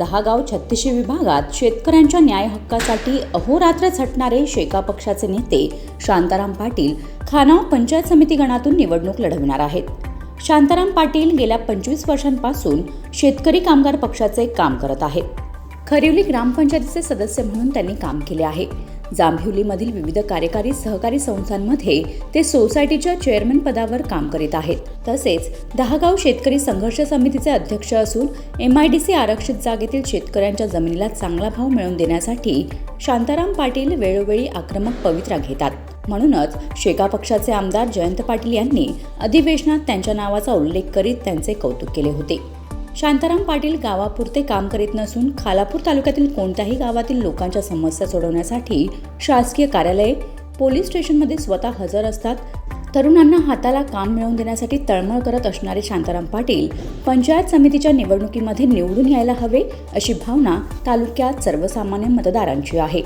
दहागाव छत्तीसशे विभागात शेतकऱ्यांच्या न्याय हक्कासाठी अहोरात्र झटणारे शेका पक्षाचे नेते शांताराम पाटील खानाव पंचायत समिती गणातून निवडणूक लढविणार आहेत. शांताराम पाटील गेल्या पंचवीस वर्षांपासून शेतकरी कामगार पक्षाचे काम करत आहेत. खरिवली ग्रामपंचायतीचे सदस्य म्हणून त्यांनी काम केले आहे. जांभिवलीमधील विविध कार्यकारी सहकारी संस्थांमध्ये ते सोसायटीच्या चेअरमन पदावर काम करीत आहेत. तसेच दहागाव शेतकरी संघर्ष समितीचे अध्यक्ष असून एम आय डी सी आरक्षित जागेतील शेतकऱ्यांच्या जमिनीला चांगला भाव मिळवून देण्यासाठी शांताराम पाटील वेळोवेळी आक्रमक पवित्रा घेतात. म्हणूनच शेका पक्षाचे आमदार जयंत पाटील यांनी अधिवेशनात त्यांच्या नावाचा उल्लेख करीत त्यांचे कौतुक केले होते. शांताराम पाटील गावापुरते काम करीत नसून खालापूर तालुक्यातील कोणत्याही गावातील लोकांच्या समस्या सोडवण्यासाठी शासकीय कार्यालये पोलीस स्टेशनमध्ये स्वतः हजर असतात. तरुणांना हाताला काम मिळवून देण्यासाठी तळमळ करत असणारे शांताराम पाटील पंचायत समितीच्या निवडणुकीमध्ये निवडून यायला हवे अशी भावना तालुक्यात सर्वसामान्य मतदारांची आहे.